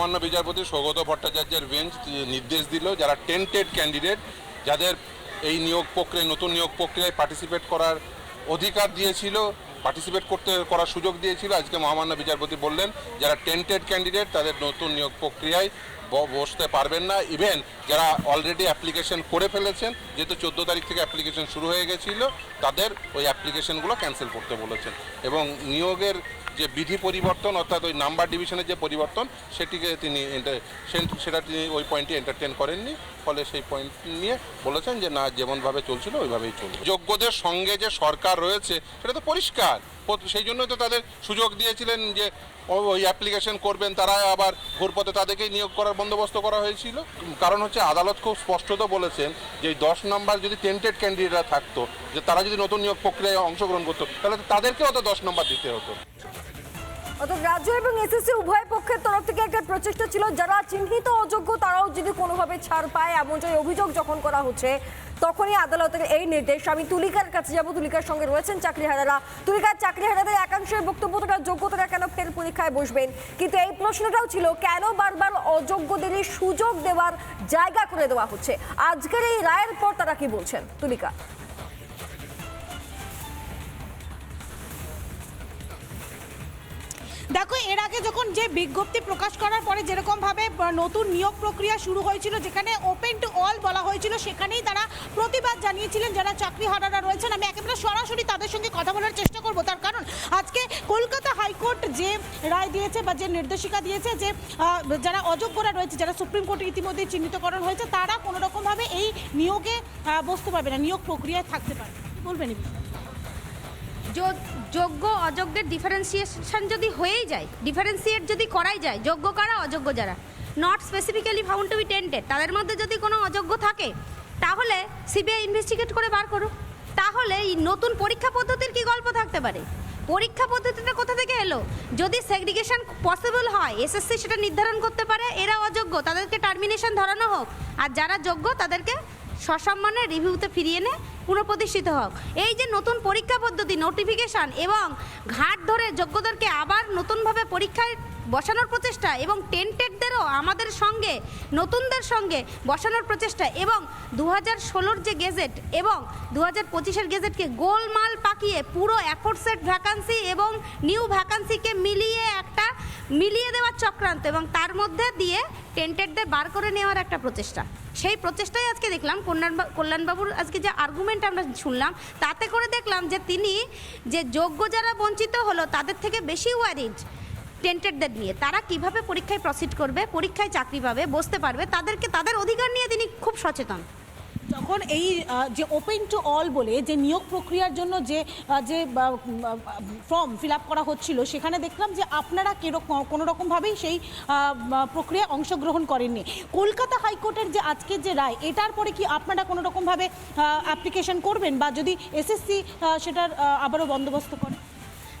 মহামান্য বিচারপতি সৌগত ভট্টাচার্যের বেঞ্চ নির্দেশ দিল যারা টেন্টেড ক্যান্ডিডেট যাদের এই নিয়োগ প্রক্রিয়ায়, নতুন নিয়োগ প্রক্রিয়ায় পার্টিসিপেট করার অধিকার দিয়েছিল পার্টিসিপেট করতে, করার সুযোগ দিয়েছিল। আজকে মহামান্য বিচারপতি বললেন, যারা টেন্টেড ক্যান্ডিডেট তাদের নতুন নিয়োগ প্রক্রিয়ায় বসতে পারবেন না। ইভেন যারা অলরেডি অ্যাপ্লিকেশন করে ফেলেছেন, যেহেতু চোদ্দ তারিখ থেকে অ্যাপ্লিকেশন শুরু হয়ে গেছিল, তাদের ওই অ্যাপ্লিকেশনগুলো ক্যান্সেল করতে বলেছেন। এবং নিয়োগের যে বিধি পরিবর্তন, অর্থাৎ ওই নাম্বার ডিভিশনের যে পরিবর্তন, সেটিকে তিনি সেটা তিনি ওই পয়েন্টটি এন্টারটেন করেননি। ফলে সেই পয়েন্ট নিয়ে বলেছেন যে, না, যেমনভাবে চলছিল, ওইভাবেই চলবে। যোগ্যদের সঙ্গে যে সরকার রয়েছে, সেটা তো পরিষ্কার। সেই জন্যই তো তাদের সুযোগ দিয়েছিলেন যে ওই অ্যাপ্লিকেশন করবেন, তারা আবার ঘুরপথে তাদেরকেই নিয়োগ করার বন্দোবস্ত করা হয়েছিল। কারণ হচ্ছে আদালত খুব স্পষ্টত বলেছেন যে দশ নম্বর যদি টেন্টেড ক্যান্ডিডেটরা থাকতো, যে তারা যদি নতুন নিয়োগ প্রক্রিয়ায় অংশগ্রহণ করতো, তাহলে তাদেরকেও তো দশ নম্বর দিতে হতো। অর্থাৎ রাজ্য এবং এসএসসি উভয় পক্ষের তরফ থেকে একটা প্রচেষ্টা ছিল। যারা চিহ্নিত অযোগ্য, তারাও যদি কোনোভাবে ছাড় পায় এমন যে অভিযোগ যখন করা হচ্ছে, তখনই আদালতের এই নির্দেশ। আমি তুলিকার কাছে যাব। তুলিকার সঙ্গে রয়েছেন চাকরিহারারা। তুলিকার চাকরিহারাদের একাংশের বক্তব্য তারা কেন ফের পরীক্ষায় বসবেন? কিন্তু এই প্রশ্নটাও ছিল, কেন বারবার অযোগ্যদেরই সুযোগ দেওয়ার জায়গা করে দেওয়া হচ্ছে? আজকের এই রায়ের পর তারা কি বলছেন? তুলিকা। দেখো, এর আগে যখন যে বিজ্ঞপ্তি প্রকাশ করার পরে যেরকম ভাবে নতুন নিয়োগ প্রক্রিয়া শুরু হয়েছিল, যেখানে ওপেন টু অল বলা হয়েছিল, সেখানেই তারা প্রতিবাদ জানিয়েছিলেন যারা চাকরি হারারা রয়েছেন। আমি একেবারে সরাসরি তাদের সঙ্গে কথা বলার চেষ্টা করব। তার কারণ, আজকে কলকাতা হাইকোর্ট যে রায় দিয়েছে বা যে নির্দেশিকা দিয়েছে যে যারা অযোগ্যরা রয়েছে, যারা সুপ্রিম কোর্টে ইতিমধ্যে চিহ্নিতকরণ হয়েছে, তারা কোনো রকমভাবে এই নিয়োগে বসতে পারবে না, নিয়োগ প্রক্রিয়ায় থাকতে পারবে বলবেন? যোগ্য, অযোগ্যের ডিফারেন্সিয়েশন যদি হয়েই যায় ডিফারেন্সিয়েট যদি করাই যায়, যোগ্য কারা, অযোগ্য যারা? Not specifically found to be tainted তাদের মধ্যে যদি কোনো অযোগ্য থাকে, তাহলে সিবিআই ইনভেস্টিগেট করে বার করুক তাহলে এই নতুন পরীক্ষা পদ্ধতির কি গল্প থাকতে পারে? পরীক্ষা পদ্ধতিটা কোথা থেকে এলো? যদি সেগ্রিগেশন পসিবল হয় এসএসসি সেটা নির্ধারণ করতে পারে, এরা অযোগ্য, তাদেরকে টার্মিনেশন ধরানো হোক। আর যারা যোগ্য, তাদেরকে সসম্মানে রিভিউতে ফিরিয়ে এনে পুনঃপ্রতিষ্ঠিত হোক। এই যে নতুন পরীক্ষা পদ্ধতি নোটিফিকেশন এবং ঘাট ধরে যোগ্যদেরকে আবার নতুনভাবে পরীক্ষায় বসানোর প্রচেষ্টা এবং টেন্টেডদেরও আমাদের সঙ্গে, নতুনদের সঙ্গে বসানোর প্রচেষ্টা এবং দু হাজার ষোলোর যে গেজেট এবং দু হাজার পঁচিশের গেজেটকে গোলমাল পাকিয়ে পুরো অ্যাফোর্সেট ভ্যাকান্সি এবং নিউ ভ্যাকান্সিকে মিলিয়ে একটা মিলিয়ে দেওয়ার চক্রান্ত এবং তার মধ্যে দিয়ে টেন্টেডদের বার করে নেওয়ার একটা প্রচেষ্টা। সেই প্রচেষ্টাই আজকে দেখলাম কল্যাণ কল্যাণবাবুর আজকে যে আর্গুমেন্ট আমরা শুনলাম, তাতে করে দেখলাম যে তিনি যে যোগ্য যারা বঞ্চিত হলো, তাদের থেকে বেশি ওয়ারিড টেন্টেডদের নিয়ে। তারা কীভাবে পরীক্ষায় প্রসিড করবে, পরীক্ষায় চাকরি পাবে, বসতে পারবে, তাদেরকে তাদের অধিকার নিয়ে তিনি খুব সচেতন। যখন এই যে ওপেন টু অল বলে যে নিয়োগ প্রক্রিয়ার জন্য যে যে ফর্ম ফিল আপ করা হচ্ছিল, সেখানে দেখলাম যে আপনারা কোনো রকমভাবেই সেই প্রক্রিয়ায় অংশগ্রহণ করেননি। কলকাতা হাইকোর্টের যে আজকের যে রায়, এটার পরে কি আপনারা কোনো রকমভাবে অ্যাপ্লিকেশন করবেন? বা যদি এসএসসি সেটার আবারও বন্দোবস্ত করে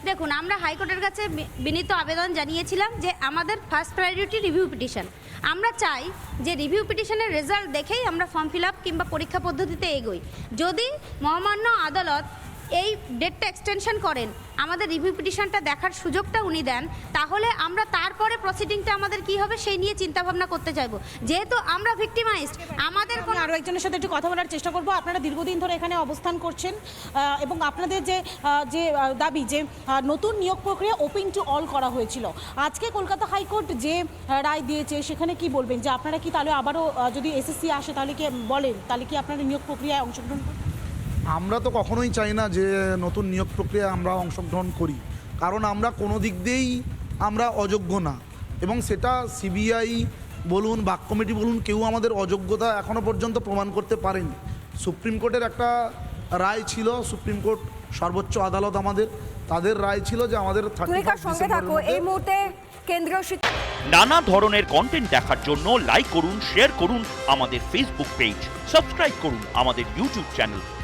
দেখুন, আমরা হাইকোর্টের কাছে বিনীত আবেদন জানিয়েছিলাম যে আমাদের ফার্স্ট প্রায়োরিটি রিভিউ পিটিশন আমরা চাই যে রিভিউ পিটিশনের রেজাল্ট দেখেই আমরা ফর্ম ফিল আপ কিংবা পরীক্ষা পদ্ধতিতে এগোই। যদি মহামান্য আদালত এই ডেটটা এক্সটেনশন করেন। আমাদের রিভিউ পিটিশনটা দেখার সুযোগটা উনি দেন। তাহলে আমরা তারপরে প্রসিডিংটা আমাদের কি হবে সেই নিয়ে চিন্তা ভাবনা করতে চাইব। যেহেতু আমরা ভিক্টিমাইজড আমাদের কোনো আরও একজনের সাথে একটু কথা বলার চেষ্টা করব। আপনারা দীর্ঘদিন ধরে এখানে অবস্থান করছেন এবং আপনাদের যে যে দাবি যে নতুন নিয়োগ প্রক্রিয়া ওপেন টু অল করা হয়েছিল। আজকে কলকাতা হাইকোর্ট যে রায় দিয়েছে সেখানে কি বলবেন? যে আপনারা কি তাহলে আবারও যদি এসএসসি আসে তাহলে কি বলেন? তাহলে কি আপনারা নিয়োগ প্রক্রিয়ায় অংশগ্রহণ করবেন? আমরা তো কখনোই চাই না যে নতুন নিয়োগ প্রক্রিয়ায় আমরা অংশগ্রহণ করি। কারণ আমরা কোনো দিক দিয়েই আমরা অযোগ্য না। এবং সেটা সিবিআই বলুন বাক কমিটি বলুন কেউ আমাদের অযোগ্যতা এখনও পর্যন্ত প্রমাণ করতে পারেনি। সুপ্রিম কোর্টের একটা রায় ছিল সুপ্রিম কোর্ট সর্বোচ্চ আদালত আমাদের তাদের রায় ছিল যে আমাদের সঙ্গে থাকো? এই মুহূর্তে কেন্দ্রীয় শিক্ষা নানা ধরনের কন্টেন্ট দেখার জন্য লাইক করুন শেয়ার করুন আমাদের ফেসবুক পেজ সাবস্ক্রাইব করুন আমাদের ইউটিউব চ্যানেল